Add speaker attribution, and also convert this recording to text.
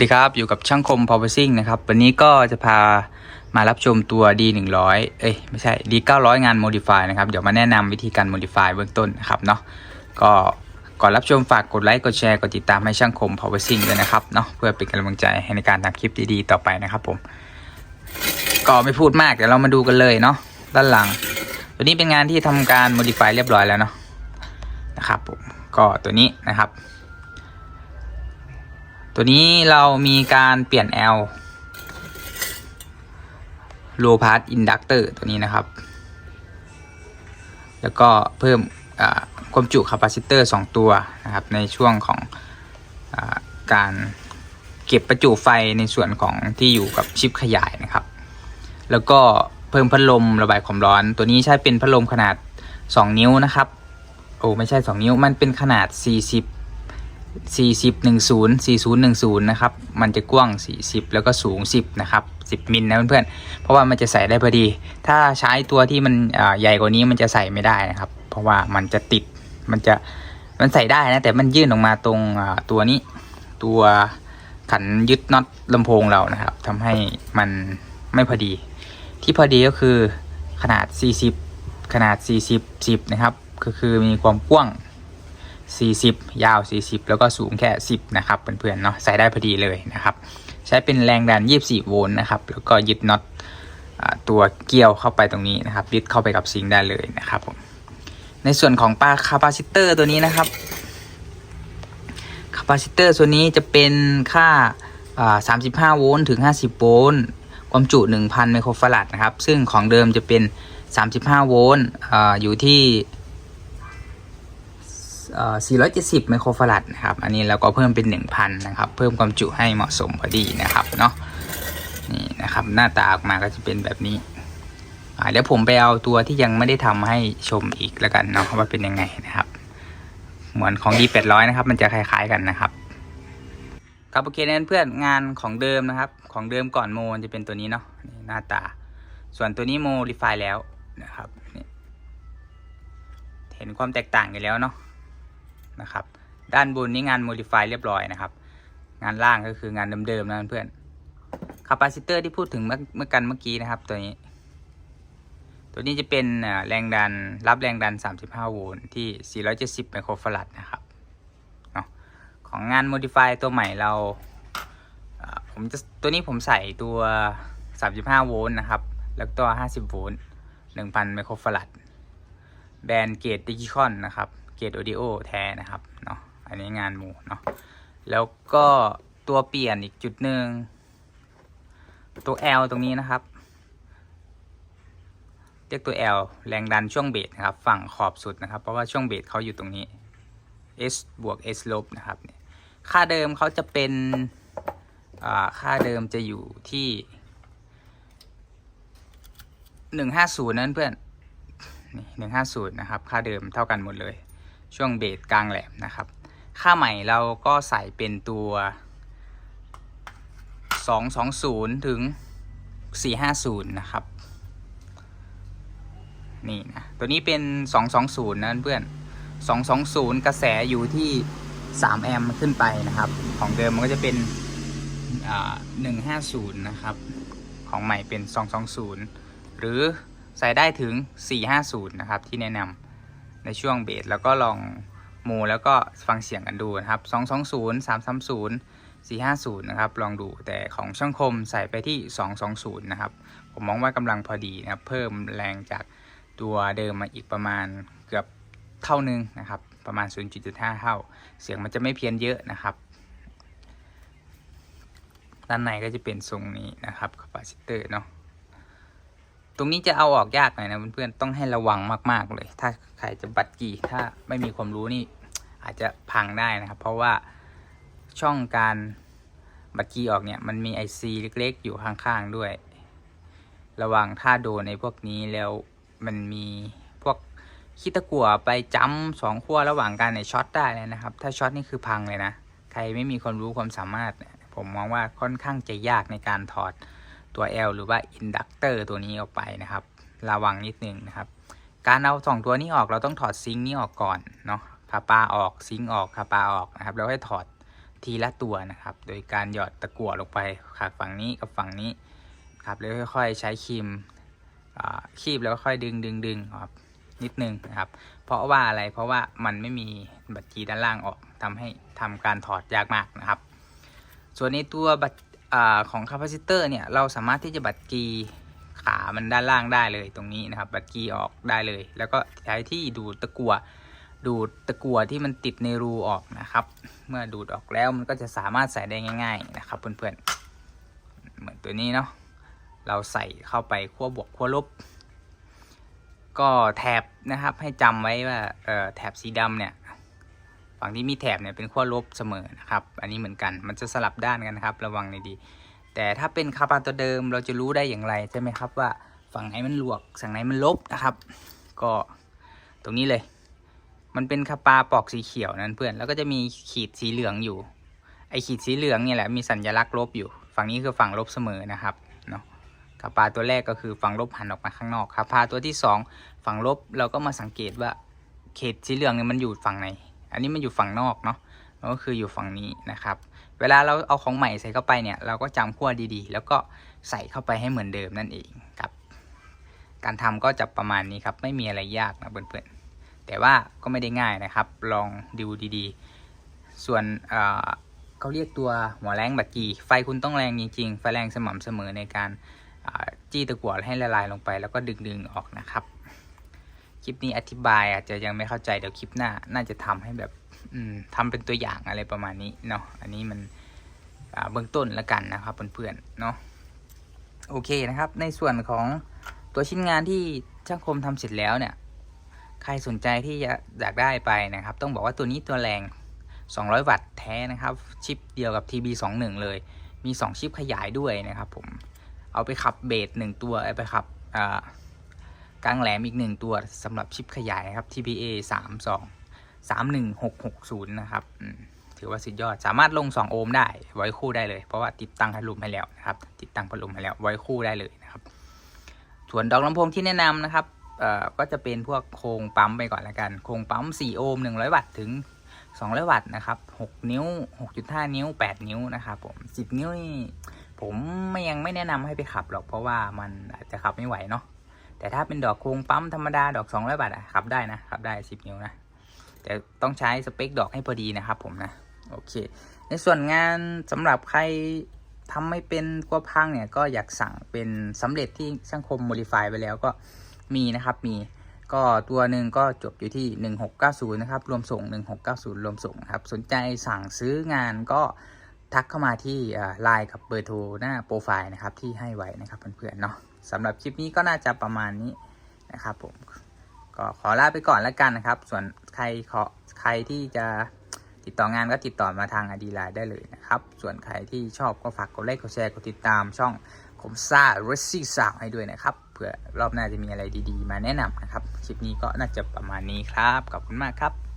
Speaker 1: สวัสดีครับอยู่กับช่างคม Power Sing นะครับ วันนี้ก็จะพามารับชมตัว D 1 0 0เอ้ยไม่ใช่ D 9 0 0งาน Modify นะครับ เดี๋ยวมาแนะนำวิธีการ Modify เบื้องต้นนะครับเนาะก็ก่อนรับชมฝากกดไลค์ กดแชร์ กดติดตามให้ช่างคม Power Sing ด้วยนะครับเนาะเพื่อเป็นกำลังใจให้ในการทำคลิปดีๆ ต่อไปนะครับผม ก็ไม่พูดมาก เดี๋ยวเรามาดูกันเลยเนาะด้านหลัง ตัวนี้เป็นงานที่ทำการ Modify เรียบร้อยแล้วเนาะนะครับผมก็ตัวนี้นะครับ ตัวนี้เรามีการเปลี่ยน L low pass inductor ตัวนี้นะครับ แล้วก็เพิ่มความจุคาปาซิเตอร์ 2 ตัวนะครับ ในช่วงของอการเก็บประจุไฟในส่วนของที่อยู่กับชิปขยายนะครับ แล้วก็เพิ่มพัดลมระบายความร้อน ตัวนี้ใช้เป็นพัดลมขนาด 2 นิ้วนะครับ โอ้ไม่ใช่ 2 นิ้วมันเป็นขนาด 40 40 10 40 10 นะครับ มันจะกว้าง 40 แล้วก็สูง 10 นะครับ 10 มิลนะเพื่อนๆ เพราะว่ามันจะใส่ได้พอดี ถ้าใช้ตัวที่มันใหญ่กว่านี้มันจะใส่ไม่ได้นะครับ เพราะว่ามันจะติด มันจะ มันใส่ได้นะ แต่มันยื่นออกมาตรงตัวนี้ ตัวขันยึดน็อตลำโพงเรานะครับทำให้มันไม่พอดี ที่พอดีก็คือขนาด 40 ขนาด 40 10 นะครับ ก็คือมีความกว้าง 40 ยาว 40 แล้วก็สูงแค่ 10 นะครับเพื่อนๆเนาะใส่ได้พอดีเลยนะครับ ใช้เป็นแรงดัน 24 โวลต์นะครับ แล้วก็ยึดน็อตตัวเกี่ยวเข้าไปตรงนี้นะครับ ยึดเข้าไปกับซิงค์ได้เลยนะครับผมในส่วนของปาคาปาซิเตอร์ตัวนี้นะครับคาปาซิเตอร์ตัวนี้จะเป็นค่า 35 โวลต์ถึง 50 โวลต์ความจุ 1,000 ไมโครฟาราดนะครับ ซึ่งของเดิมจะเป็น 35 โวลต์อยู่ที่ 470 ไมโครฟาราดนะครับ อันนี้เราก็เพิ่มเป็น 1,000 นะครับ เพิ่มความจุให้เหมาะสมพอดีนะครับเนาะ นี่นะครับหน้าตาออกมาก็จะเป็นแบบนี้เดี๋ยวผมไปเอาตัวที่ยังไม่ได้ทำให้ชมอีกแล้วกันเนาะว่าเป็นยังไงนะครับ เหมือนของ D800 นะครับ มันจะคล้ายๆกันนะครับครับโอเคนั้นเพื่อนงานของเดิมนะครับ ของเดิมก่อนโมจะเป็นตัวนี้เนาะหน้าตา ส่วนตัวนี้โมรีไฟแล้วนะครับเห็นความแตกต่างกันแล้วเนาะ นะครับ ด้านบนนี่งาน modify เรียบร้อยนะครับ งานล่างก็คืองานเดิมๆนะเพื่อนคาปาซิเตอร์ที่พูดถึงเมื่อกันเมื่อกี้นะครับ ตัวนี้ ตัวนี้จะเป็นแรงดันรับแรงดัน 35 โวลต์ที่ 470 ไมโครฟาราดนะครับเนาะของงาน modify ตัวใหม่เราผมจะตัวนี้ผมใส่ตัว 35 โวลต์นะครับ แล้วก็50 โวลต์ 1,000 ไมโครฟาราดแบรนด์เกตดิจิคอนนะครับ เกตออดิโอแท้นะครับเนาะอันนี้งานหมูเนาะแล้วก็ตัวเปลี่ยนอีกจุดหนึ่งตัว L ตรงนี้นะครับเรียกตัว L แรงดันช่วงเบสนะครับ ฝั่งขอบสุดนะครับ เพราะว่าช่วงเบสเขาอยู่ตรงนี้ S บวก S ลบนะครับ ค่าเดิมเขาจะเป็นอ่าค่าเดิมจะอยู่ที่หนึ่งห้าศูนย์นั่นเพื่อน นี่หนึ่งห้าศูนย์นะครับ ค่าเดิมเท่ากันหมดเลย ช่วงเบสกลางแหลมนะครับ ค่าใหม่เราก็ใส่เป็นตัวสองสองศูนย์ถึงสี่ห้าศูนย์นะครับ นี่นะ ตัวนี้เป็นสองสองศูนย์นะเพื่อนสองสองศูนย์กระแสอยู่ที่สามแอมป์ขึ้นไปนะครับ ของเดิมมันก็จะเป็นอ่าหนึ่งห้าศูนย์นะครับ ของใหม่เป็นสองสองศูนย์หรือใส่ได้ถึง 450 นะครับ ที่แนะนำ ในช่วงเบสแล้วก็ลองโมแล้วก็ฟังเสียงกันดูนะครับ220 330 450นะครับลองดูแต่ของช่างคมใส่ไปที่ 220นะครับผมมองว่ากำลังพอดีนะครับเพิ่มแรงจากตัวเดิมมาอีกประมาณเกือบเท่านึงนะครับประมาณ 0.5 เท่า เสียงมันจะไม่เพี้ยนเยอะนะครับ ด้านในก็จะเป็นทรงนี้นะครับคาปาซิเตอร์เนาะ ตรงนี้จะเอาออกยากหน่อยนะเพื่อนๆต้องให้ระวังมาก ๆเลย ถ้าใครจะบัตรกี่ถ้าไม่มีความรู้นี่อาจจะพังได้นะครับ เพราะว่าช่องการบัตรกีออกเนี่ยมันมีไอซีเล็กๆ อยู่ข้างๆด้วย ระวังถ้าโดนในพวกนี้แล้วมันมีพวกขี้ตะกั่วไปจ้ำสองขั้วระหว่างกันในช็อตได้เลยนะครับ ถ้าช็อตนี่คือพังเลยนะ ใครไม่มีความรู้ความสามารถ ผมมองว่าค่อนข้างจะยากในการถอด ตัว L หรือว่าอินดักเตอร์ตัวนี้ออกไปนะครับ ระวังนิดนึงนะครับ การเอาสองตัวนี้ออกเราต้องถอดซิงค์นี้ออกก่อนเนาะคาปาออกซิงค์ออกคาปาออกนะครับแล้วให้ถอดทีละตัวนะครับ โดยการหยอดตะกั่วลงไปขากฝั่งนี้กับฝั่งนี้ครับแล้วค่อยๆใช้ครีมอาคีบแล้วค่อยดึงดึงดึงครับนิดนึงนะครับ เพราะว่าอะไรเพราะว่ามันไม่มีบัตรกีด้านล่างออกทำให้ทำการถอดยากมากนะครับ ส่วนในตัวบัตร ของคาปาซิเตอร์เนี่ยเราสามารถที่จะบัตรกีขามันด้านล่างได้เลยตรงนี้นะครับ บัตรกีออกได้เลย แล้วก็ใช้ที่ดูดตะกัวดูดตะกัวที่มันติดในรูออกนะครับ เมื่อดูดออกแล้วมันก็จะสามารถใส่ได้ง่าย ๆ นะครับเพื่อนๆเหมือนตัวนี้เนาะเราใส่เข้าไปขั้วบวกขั้วลบ ก็แถบนะครับให้จำไว้ว่าแถบสีดำเนี่ย ฝั่งที่มีแถบเนี่ยเป็นขั้วลบเสมอนะครับ อันนี้เหมือนกันมันจะสลับด้านกันครับ ระวังในดีแต่ถ้าเป็นคาปาตัวเดิมเราจะรู้ได้อย่างไรใช่ไหมครับว่าฝั่งไหนมันบวกฝั่งไหนมันลบนะครับ ก็ตรงนี้เลย มันเป็นคาปาปอกสีเขียวนั่นเพื่อนแล้วก็จะมีขีดสีเหลืองอยู่ ไอขีดสีเหลืองเนี่ยแหละมีสัญลักษณ์ลบอยู่ ฝั่งนี้คือฝั่งลบเสมอนะครับเนาะคาปาตัวแรกก็คือฝั่งลบหันออกมาข้างนอกคาปาตัวที่สองฝั่งลบเราก็มาสังเกตว่าเขตสีเหลืองเนี่ยมันอยู่ฝั่งไหน อันนี้มันอยู่ฝั่งนอกเนาะก็คืออยู่ฝั่งนี้นะครับ เวลาเราเอาของใหม่ใส่เข้าไปเนี่ย เราก็จำขั้วดีๆ แล้วก็ใส่เข้าไปให้เหมือนเดิมนั่นเองครับ การทำก็จะประมาณนี้ครับ ไม่มีอะไรยากนะเพื่อนๆ แต่ว่าก็ไม่ได้ง่ายนะครับ ลองดูดีๆ ส่วนเออเขาเรียกตัวหัวแรงบัตรกี ไฟคุณต้องแรงจริงๆ ไฟแรงสม่ำเสมอในการาจี้ตะกั่วให้ละลายลงไป แล้วก็ดึงๆออกนะครับ คลิปนี้อธิบายอาจจะยังไม่เข้าใจเดี๋ยวคลิปหน้า น่าจะทำให้แบบ อืมทำเป็นตัวอย่างอะไรประมาณนี้เนาะอันนี้มันเบื้องต้นละกันนะครับเพื่อนๆเนาะโอเคนะครับ ในส่วนของตัวชิ้นงานที่ช่างคมทำเสร็จแล้วเนี่ย ใครสนใจที่อยากได้ไปนะครับ ต้องบอกว่าตัวนี้ตัวแรง 200 วัตต์แท้นะครับ ชิปเดียวกับ TB21 เลย มี 2 ชิปขยายด้วยนะครับผมเอาไปขับเบสหนึ่งตัวเอาไปขับอ่า กลางแหลมอีกหนึ่งตัวสำหรับชิปขยายนะครับ TBA 32 31660 นะครับ ถือว่าสุดยอด สามารถลง 2 โอห์มได้ ไว้คู่ได้เลย เพราะว่าติดตั้งพัดลมให้แล้วนะครับ ติดตั้งพัดลมให้แล้ว ไว้คู่ได้เลยนะครับ ส่วนดอกลำโพงที่แนะนำนะครับก็จะเป็นพวกโครงปั๊มไปก่อนละกัน โครงปั๊ม 4 โอห์ม100 วัตต์ถึง 200 วัตต์นะครับ 6 นิ้ว 6.5 นิ้ว 8 นิ้วนะครับผม 10 นิ้วนี่ผมไม่ยังไม่แนะนำให้ไปขับหรอกเพราะว่ามันอาจจะขับไม่ไหวเนาะ แต่ถ้าเป็นดอกโครงปั๊มธรรมดาดอก200บาทอะขับได้นะขับได้ 10 นิ้วนะ แต่ต้องใช้สเปคดอกให้พอดีนะครับผมนะ โอเค ในส่วนงานสำหรับใครทำไม่เป็นกลัวพังเนี่ยก็อยากสั่งเป็นสำเร็จที่ช่างคมโมดิฟายไปแล้วก็มีนะครับมีก็ตัวหนึ่งก็จบอยู่ที่ 1690 นะครับ รวมส่ง 1690 รวมส่งครับ สนใจสั่งซื้องานก็ทักเข้ามาที่ไลน์กับเบอร์โทรหน้าโปรไฟล์นะครับที่ให้ไว้นะครับเพื่อนๆเนาะ สำหรับคลิปนี้ก็น่าจะประมาณนี้นะครับผมก็ขอลาไปก่อนแล้วกันนะครับ ส่วนใครขอใครที่จะติดต่องานก็ติดต่อมาทางอดีไลน์ได้เลยนะครับ ส่วนใครที่ชอบก็ฝากกดไลค์กดแชร์กดติดตามช่องคมซ่าเรซซี่สาวให้ด้วยนะครับเผื่อรอบหน้าจะมีอะไรดีๆ มาแนะนำนะครับ คลิปนี้ก็น่าจะประมาณนี้ครับขอบคุณมากครับ